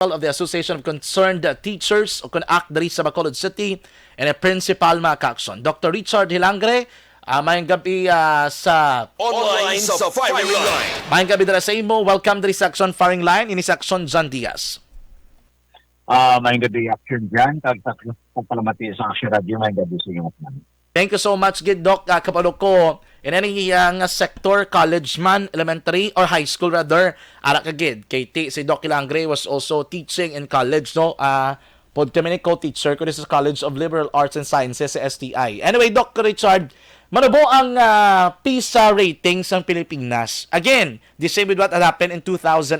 of the Association of Concerned Teachers o act diri sa Bacolod City and a principal mga kaakson. Dr. Richard Hilangre, uh, mayang gabi uh, sa Online sa firing line. mayang gabi dira sa imo. Welcome diri sa Action Firing Line ini sa Action John Diaz. Ah, may gabi action dyan. Kag pagpalamati sa action radio, may gabi sa inyo. Thank you so much gid Doc uh, kapalo ko in any uh, sector college man elementary or high school rather ara ka gid kay ti si Doc Hilangre was also teaching in college no uh, pod kami ni co-teacher ko sa College of Liberal Arts and Sciences sa STI. Anyway, Doc Richard, Manabo ang uh, PISA ratings ng Pilipinas. Again, the same with what happened in 2018.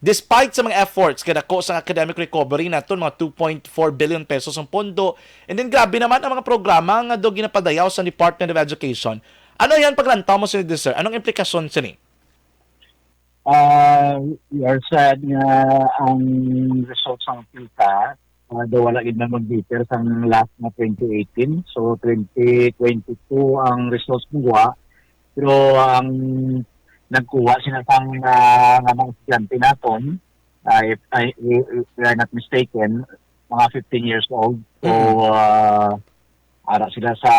Despite sa mga efforts kadako sa academic recovery naton mga 2.4 billion pesos ang pondo and then grabe naman ang mga programa nga do ginapadayaw sa Department of Education. Ano yan paglantaw mo sa sir? Anong implikasyon ni? Ah, we are sad nga ang results ng PISA uh, daw wala gid na mag-differ sa last na 2018. So 2022 ang results mo Pero ang nagkuha sila sang uh, nga mga estudyante naton uh, if, I, if we are not mistaken mga 15 years old so uh, ara sila sa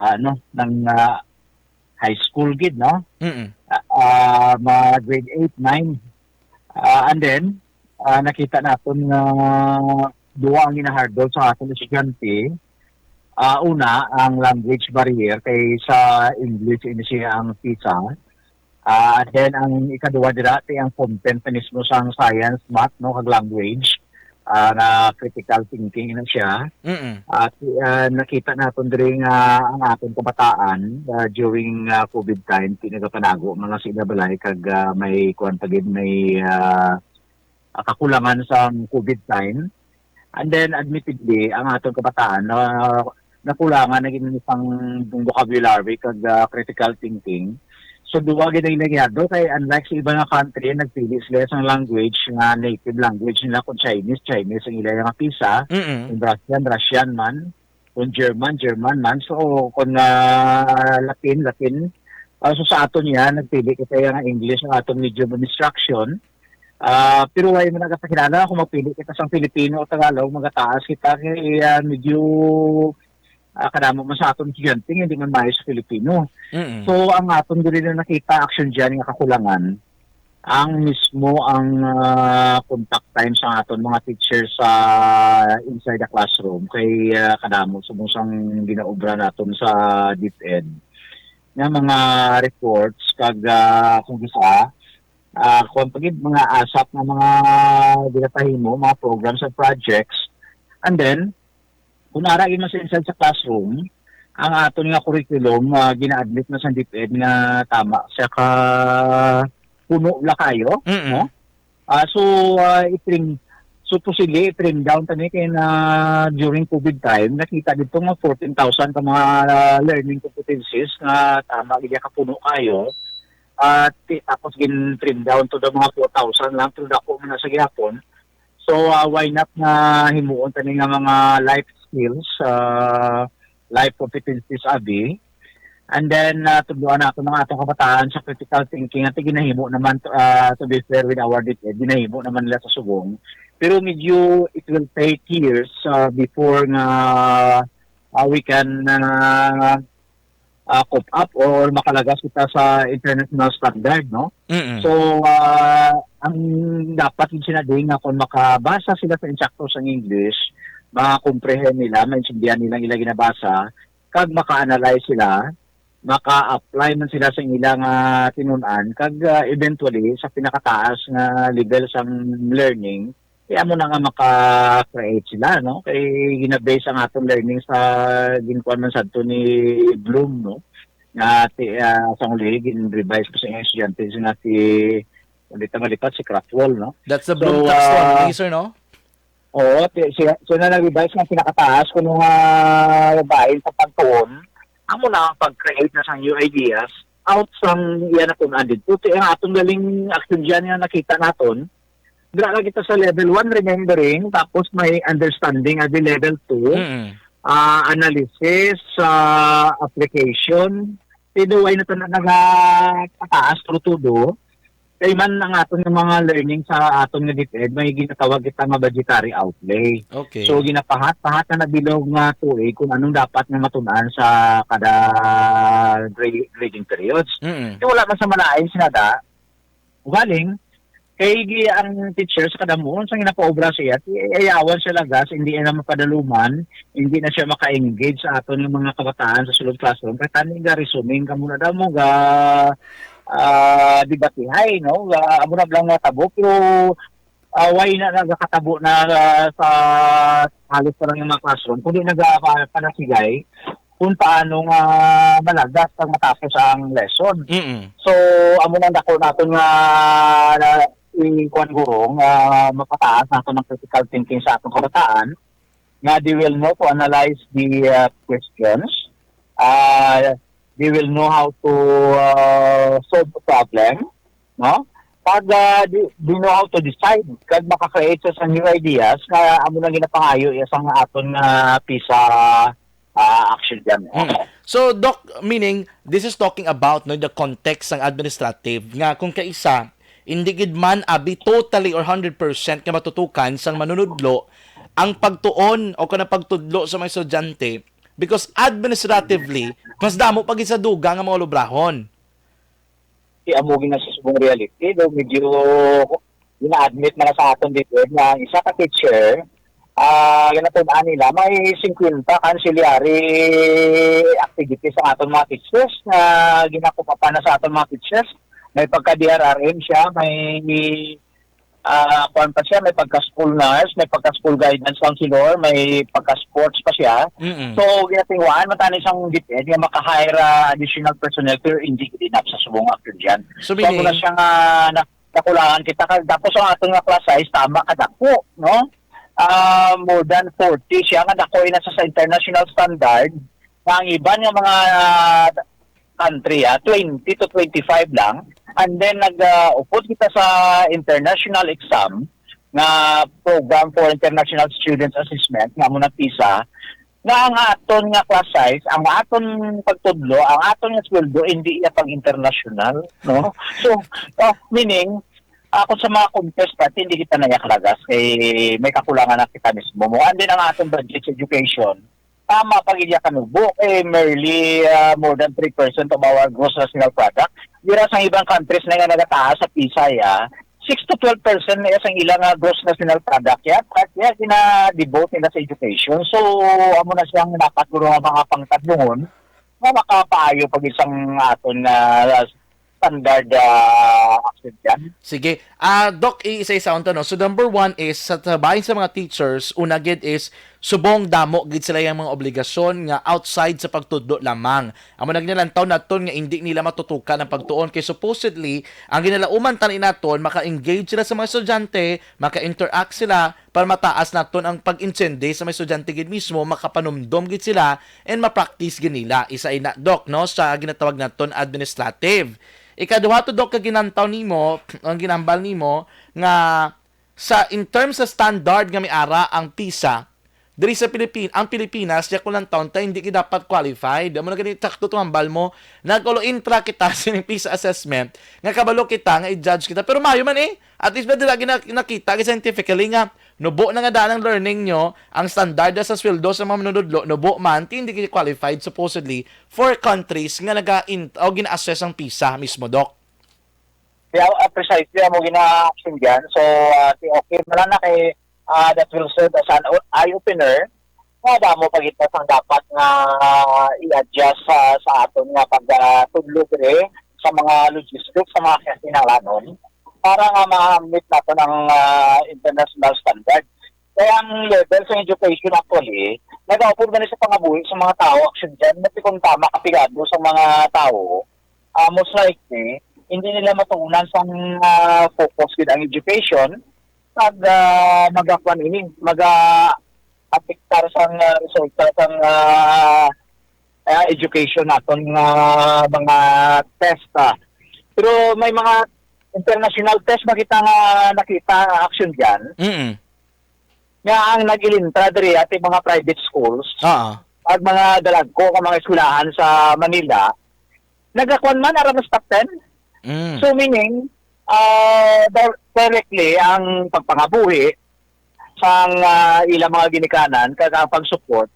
ano ng uh, high school gid no? Uh, mga grade 8 9 uh, and then uh, nakita naton nga duwa ang ginahardol sa aton estudyante uh, una ang language barrier kay sa English ini siya ang PISA uh, then ang ikaduwa dira ang content mismo sa science math no kag language uh, na critical thinking na siya at uh, nakita naton diri nga ang aton kabataan uh, during uh, COVID time pinagapanago mga sila balay kag uh, may kuan pagid may uh, kakulangan sa COVID time. And then admittedly ang aton kabataan na uh, nakulangan naging isang vocabulary kag uh, critical thinking. So duwa gid ang nagyado kay unlike sa ibang nga country nagpili sila sa language nga native language nila kung Chinese Chinese ang ila nga PISA Mm. kung Russian, Russian man. Kung German, German man. So, kung uh, Latin, Latin. Uh, so, sa aton yan, nagpili kita yung English ang aton medium of instruction. Uh, pero wala mo nagkakilala kung magpili kita sa Filipino o Tagalog, magataas kita kay uh, medyo uh, kanamo mo sa aton estudyante, hindi man mayo sa Filipino. Mm. So, ang aton dili na nakita action dyan nga kakulangan, ang mismo ang ah, contact time sa aton mga teachers sa inside the classroom kay uh, kadamo sumusang ginaobra naton sa DepEd nga mga reports kag uh, kung isa uh, kung pagid mga asap na mga ginatahimo mga programs and projects and then kung nara yun sa inside sa classroom ang aton nga curriculum uh, gina-admit na sa DepEd nga tama sa ka puno la kayo Mm. no? Ah, so uh, itrim so posible itrim down tani kay na during COVID time nakita dito nga 14,000 ka mga uh, learning competencies nga tama gid ka puno kayo at ti- tapos gin trim down to the mga 4,000 lang to dako man na sa gihapon so uh, why not nga himuon tani nga mga life skills uh, life competencies abi And then, uh, tubuan na ako ng atong kabataan sa critical thinking at ginahimo naman, to, uh, to be fair with our DepEd, ginahimo naman nila sa subong. Pero medyo it will take years uh, before nga uh, we can uh, uh, cope up or makalagas kita sa international standard, no? Mm. So, uh, ang dapat yung sinading nga kung makabasa sila sa insakto sa English, makakomprehend nila, maintindihan nila ila ginabasa, kag maka-analyze sila, maka-apply man sila sa ilang uh, tinunan, kag uh, eventually sa pinakataas nga level sa learning, kaya mo na nga maka-create sila, no? Kay ginabase ang atong learning sa ginkuan man sadto ni Bloom, no? Nga ti, uh, sa uli, gin-revise ko sa estudyante nga si ulit na malipat si Craftwall, no? That's the So, Bloom tax uh, sir, no? Oo, siya, so na nag-revise ng pinakataas kung nung uh, babae sa pagtuon, amo na ang pag-create na sa new ideas out sa iyan na kung andin. Ito ang atong galing action dyan nga nakita naton. Dira na kita sa level 1 remembering, tapos may understanding at the level 2 Mm. ah analysis, uh, application, tinuway na ito na nagkataas pero tudo. Kay man ang aton nga mga learning sa aton nga DepEd may ginatawag kita nga budgetary outlay. Okay. So ginapahat-pahat na nabilog nga tuig kung anong dapat nga matunan sa kada gra- grading periods. Kaya wala man sa malain sinada. Galing kay gi ang teacher sa kada mo sa ginapaobra siya ayawan siya lagas hindi na mapadaluman hindi na siya maka-engage sa aton ng mga kabataan sa sulod classroom kay tani ga resuming ka muna daw mo ga ah debatihay no ga amo na lang nga tabo pero ah, why na nagakatabo na ah, sa halos pa lang yung mga classroom kundi nagapanasigay kung paano nga malagas ang matapos ang lesson. Mm-mm. So, amo nang dako naton nga na ikuan guro nga mapataas nato ng critical thinking sa atong kabataan nga they will know to analyze the uh, questions. Uh, they will know how to uh, solve the problem. No? Pag uh, they, know how to decide, kag makakreate sa new ideas, nga amo nang ginapangayo isang aton nga PISA uh, action dyan. Mm. So, Doc, meaning, this is talking about no, the context ng administrative nga kung kaisa, hindi gid man abi totally or 100% ka matutukan sang manunudlo ang pagtuon o kana pagtudlo sa mga estudyante because administratively mas damo pag sa duga nga mga lubrahon. si amugin na sa subong reality, though medyo ina-admit na sa aton dito na ang isa ka teacher, ah ginatundaan nila, may 50 ancillary activities sa aton mga teachers na ginakupapa na sa aton mga teachers. May pagka-DRRM siya, may ah kuan pa siya, may pagka-school nurse, may pagka-school guidance counselor, may pagka-sports pa siya. Mm-mm. So, ginatingwaan, matani siyang DepEd nga maka-hire ah, additional personnel pero hindi enough sa subong actor dyan. So, So, muna siya nga na, nakulangan kita. Tapos ang atong nga class size, tama kadako, no? Ah, more than 40 siya nga dako na sa, sa international standard. Ang iban nga mga ah, country, ah, 20 to 25 lang. And then nag-upod kita sa international exam nga program for international students assessment nga muna PISA nga ang aton nga class size, ang aton pagtudlo, ang aton nga sweldo hindi iya pang international, no? So, oh, meaning ako sa mga contestant, hindi kita nayaklagas kay may kakulangan na kita mismo mo. And then ang aton budget sa education, tama pag iya kanubo, eh, merely uh, more than 3% of our gross national product. Dira sa ibang countries na nga nagataas sa PISA, ya, 6 to 12% na isang ilang uh, gross national product ya at ya gina-devote nila sa education so amo na siyang dapat guro nga mga pangtadlungon nga makapaayo pag isang aton uh, standard uh, action dyan. Sige. Ah, Doc, isa-isa ang tanong. So, number one is, sa trabahin sa mga teachers, una gid is, subong damo gid sila yung mga obligasyon nga outside sa pagtudlo lamang. Amo na ginalantaw naton nga hindi nila matutukan ang pagtuon kay supposedly ang ginalauman tani naton maka-engage sila sa mga estudyante, maka-interact sila para mataas naton ang pag-intindi sa mga estudyante gid mismo, makapanumdom gid sila and ma-practice gid nila. Isa ina doc no sa ginatawag naton administrative. Ikaduha to doc ka ginantaw nimo, ang ginambal nimo nga sa in terms sa standard nga may ara ang PISA diri sa Pilipinas, ang Pilipinas, diya ko lang taon, ta hindi kita dapat qualified. Amo na ganito, takto tumambal mo, nagkulo intra kita sa yung PISA assessment, nga kabalo kita, nga i-judge kita. Pero mayo man eh, at least ba na, nakita, scientifically nga, nubo na nga daan ang learning nyo, ang standard sa sweldo sa mga manunodlo, nubo man, hindi kita qualified supposedly for countries nga naga o gina-assess ang PISA mismo, Doc. Kaya uh, precisely mo gina-action dyan. So, uh, okay, mala na kay uh, that will serve as an eye-opener. Nga damo pagita sang dapat nga uh, i-adjust sa sa aton nga pagtudlo dire sa mga logistics sa mga kinahanglanon para nga ma-meet nato ng uh, international standard. Kaya ang level sa education actually, nag-offer na sa pangabuhi sa mga tao. Action dyan, na kung tama kapigado sa mga tao, uh, most likely, hindi nila matuunan sa uh, focus with ang education pag uh, mag-akwan ini, mag uh, apektar sa uh, resulta sa uh, uh, education naton nga mga test. ah. Pero may mga international test makita nga nakita action diyan Mm nga ang nagilintra diri at mga private schools Oo. at mga dalagko ka mga eskwelahan sa Manila nagakuan man ara mas top 10 Mm. So meaning, di- directly ang pagpangabuhi sa ah, ilang mga ginikanan kag ang pag-support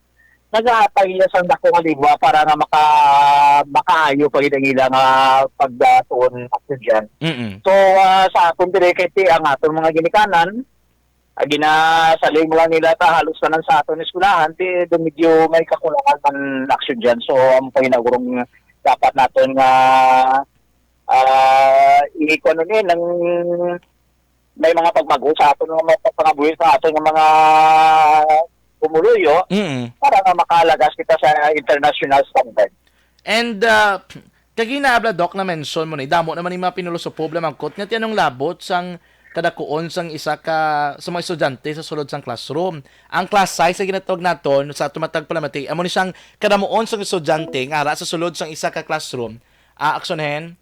nagahatag ila sa dako nga libwa para nga maka makaayo pa gid ang ilang uh, pagdatuon dyan. Mm-mm. So ah, sa aton dire kay ti ang aton mga ginikanan uh, ginasaling mo lang nila ta halos tanan sa aton eskwelahan ti do medyo may kakulangan action dyan. So ang panginagurong dapat naton nga ah i-ano ni ng may mga pagbago sa aton nga mga pangabuhi sa aton nga mga pumuluyo Mm-mm. para nga makalagas kita sa international standard. And uh, kagina abla doc na mention mo ni damo naman yung mga pinulo sa problem ang kot nga tiyanong labot sang kadakuon sang isa ka sa mga estudyante sa sulod sang classroom. Ang class size sa ginatawag naton sa tumatag palamati amo ni siyang kadamuon sang estudyante nga ara sa sulod sang isa ka classroom. Ah, aksyonen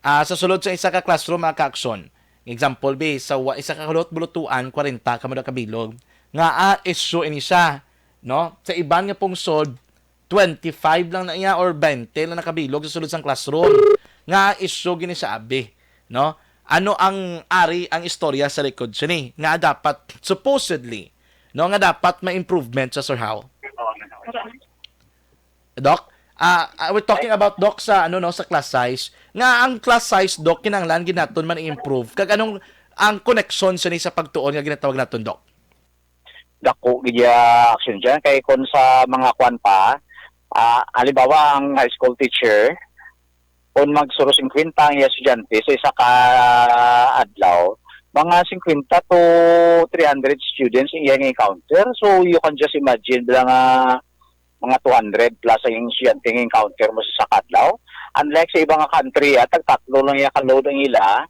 ah sa sulod sa isa ka classroom mga ka-aksyon. Example B, sa isa ka kulot bulutuan 40 ka kabilog. Nga a issue ini siya, no? Sa iban nga pong sod 25 lang na iya or 20 lang nakabilog sa sulod sang classroom. Nga issue gini sa abi, no? Ano ang ari ang istorya sa likod siya ni? Nga dapat supposedly, no? Nga dapat may improvement sa Sir How. Doc, ah ah, we're talking about doc sa ano no sa class size. Nga ang class size doc kinanglan ginaton man i-improve. Kag anong ang connection sa ni sa pagtuon nga ginatawag naton doc. dako gidya action dyan. Kay kung sa mga kwan pa, ah halimbawa ang high school teacher, kung magsuro 50 ang iya estudyante sa isa ka adlaw, mga 50 to 300 students iyang encounter. So you can just imagine lang nga mga 200 plus ang estudyante ang encounter mo sa isa ka adlaw. Unlike sa ibang country, at tatlo lang iya ka-load ang ila,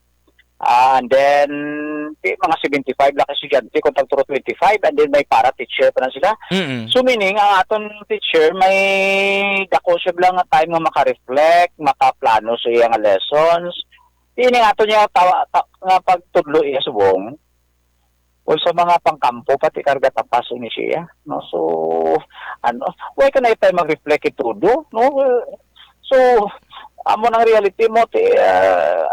Ah, and then, di, mga 75 lang estudyante, kung tagturo 25, and then may para teacher pa na sila. Mm. So meaning, ang aton teacher, may dako siya lang nga time nga maka-reflect, makaplano sa iyang lessons. Di nga ato niya tawa, ta, nga pagtudlo iya subong. O sa mga pangkampo, pati karga tapas ini siya. No? So, ano, why ka na tayo mag-reflect ito do? No? So, amo ng reality mo, ti, uh,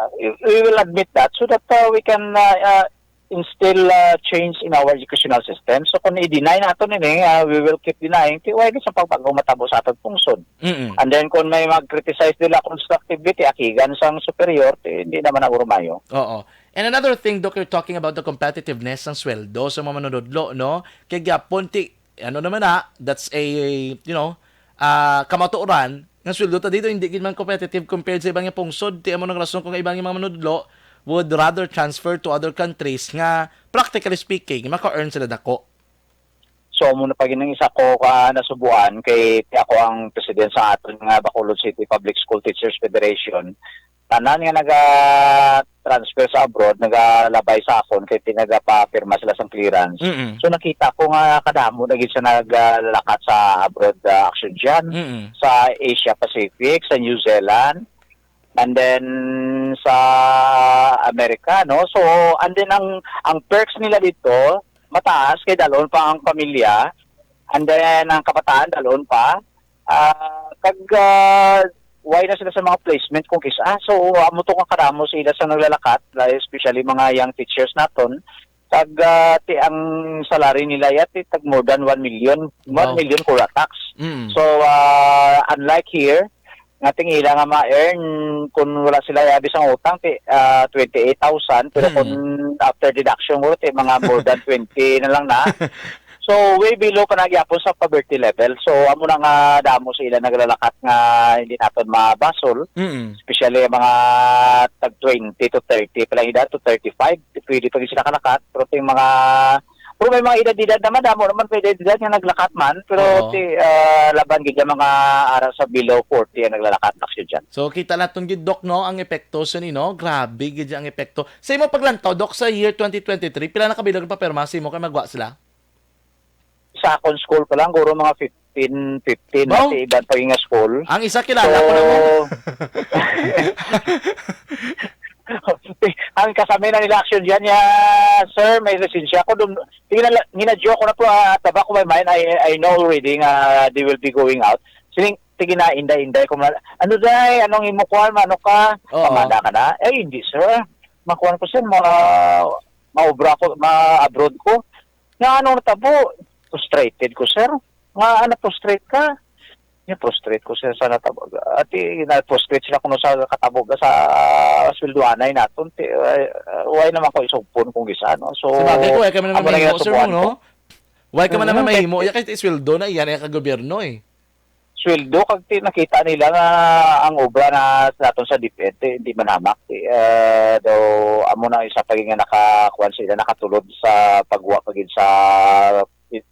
we will admit that so that uh, we can uh, uh, instill uh, change in our educational system. So kung i-deny nato nini, uh, we will keep denying, ti, why sa pagpagaw matabo sa atong pungsod. Mm. And then kung may mag-criticize nila constructivity, akigan sang superior, ti, hindi naman ako rumayo. Oo. And another thing, Doc, you're talking about the competitiveness ng sweldo sa mga manunodlo, no? Kaya gyapon ti, ano naman na, that's a, you know, uh, kamatuoran, ng sweldo ta dito, hindi man competitive compared sa ibang pungsod. Ti amo ng rason kung ang ibang mga manunodlo would rather transfer to other countries nga, practically speaking, maka-earn sila dako. So muna pa ginang isa ko ka nasubuan kay ako ang president sa aton nga Bacolod City Public School Teachers Federation. Tanan nga naga-transfer sa abroad, nagalabay sa akon kay tinagapapirma sila sa clearance. Mm. So nakita ko nga kadamo na gid sa naglalakat sa abroad uh, action dyan. Mm. sa Asia Pacific, sa New Zealand, and then sa Amerika, no? So, and then ang ang perks nila dito, mataas kay dalon pa ang pamilya, and then ang kabataan dalon pa. Ah, kag ah, why na sila sa mga placement kung kisa. So, amo to nga karamo sila sa naglalakat, especially mga young teachers naton. Kag ah, ti ang salary nila yati tag more than 1 million, 1 Wow. million kura tax. Mm. So, uh, unlike here, nating ila nga ma-earn kung wala sila yabi sa utang, ti, uh, 28,000. Pero Hmm. kung after deduction mo, ti, mga more than 20 na lang na. So, way below pa nagyapon sa poverty level. So, amo na nga damo sa ila naglalakat nga hindi natin mabasol. Mm. Especially mga tag 20 to 30 pa lang edad to 35. Pwede pa sila kalakat. Pero yung mga pero may mga edad-edad naman, damo naman pwede edad nga naglakat man. Pero Oo. ti, ah, laban gid yung mga aral sa below 40 ang naglalakat na siya dyan. So kita naton gid Doc no ang epekto sa ni no. Grabe gid ang epekto. Sa imo paglantaw Doc sa year 2023 pila na kabilog pa perma sa imo kay magwa sila? Sa akong school pa lang, guro mga 15, 15 Wow. at iban pa yung nga school. Ang isa kilala ko na mo. ang kasama na nila action diyan ya sir may lisensya ako. Dum tingnan ginadyo ko na po uh, taba ko my mind. I I know already nga they will be going out. Sining tingin na inday inday ko na ano dai anong imo kuan ano ka? Pamada ka na? Eh hindi sir. Makuha ko sir, ma, maobra ko, ma-abroad ko. Nga ano natabo, frustrated ko sir. Nga ano, frustrate ka? Nga frustrate ko sir sa natabog. At eh, na-frustrate sila kuno sa katabog sa sweldoanay naton. Eh, Why naman ko isugpon kung gisa, no? So, Sa bagay ko, ay ka man naman na mahimo, sir, no? Why ka man naman mahimo? Ya kahit isweldo na iyan ay kagobyerno eh. sweldo kag nakita nila nga ang obra na naton sa DepEd eh, hindi manamak uh, daw amo na isa paging nga nakakuan sila nakatulod sa pagwa pagin sa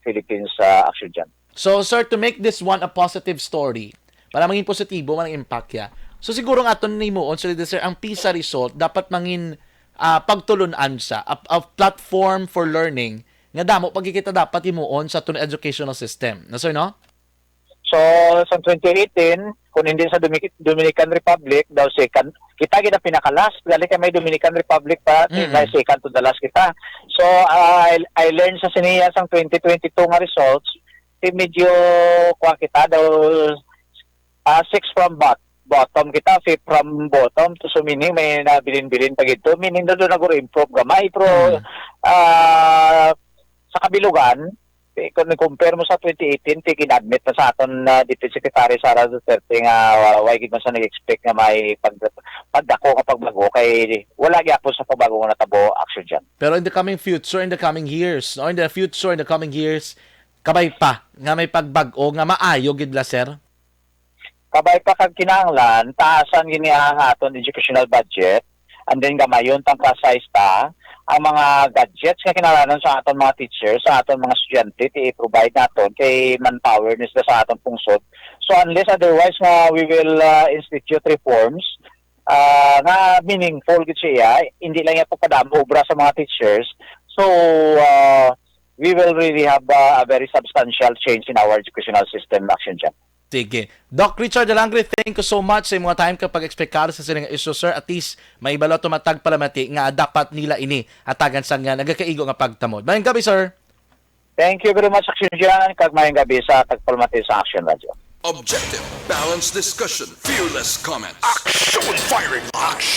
Philippines sa action dyan. So, sir, to make this one a positive story, para maging positibo man ang impact ya. So, siguro nga aton ni mo, sir, sir, ang PISA result dapat mangin ah, pagtulunan sa a, a platform for learning nga damo pagkikita dapat imuon sa tun educational system. Na sir, no? So sa 2018 kung hindi sa Domic- Dominican Republic daw second kita gina pinakalas gali kay may Dominican Republic pa Mm. mm second to the last kita. So uh, I, I learned sa siniya sang 2022 nga results ti medyo kuha kita daw uh, six from bot bottom kita fifth from bottom to so meaning may nabilin-bilin pa gito meaning doon naguro improve gamay pero Mm. ah, sa kabilugan eh, compare mo sa 2018 ti kinadmit na sa aton na Deputy Secretary Sara Duterte nga uh, why gid man sa nag-expect nga may pag pagdako kapag bago kay wala gyapon sa pagbago nga natabo action dyan. Pero in the coming future, in the coming years, no? in the future, in the coming years, kabay pa nga may pagbago nga maayo gid la sir. kabay pa kag kinahanglan taasan gini ang aton educational budget and then gamayon tang ka-size ta ang mga gadgets nga kinahanglan sa aton mga teachers sa aton mga estudyante ti provide naton kay manpower nila sa aton pungsod so unless otherwise nga we will uh, institute reforms uh, nga meaningful gid siya hindi lang yan pagkadamo obra sa mga teachers so uh, we will really have uh, a very substantial change in our educational system action dyan. Sige. Doc Richard Alangre, thank you so much sa mga time kapag expectado sa silang issue, sir. At least, may ibalo tumatag palamati nga dapat nila ini atagan sa nga nagakaigo nga pagtamod. Mayang gabi, sir. Thank you very much, Action Dyan. Kag mayang gabi sa Tagpalmati sa Action Radio. Objective, balanced discussion, fearless comments. Action! Firing! Action!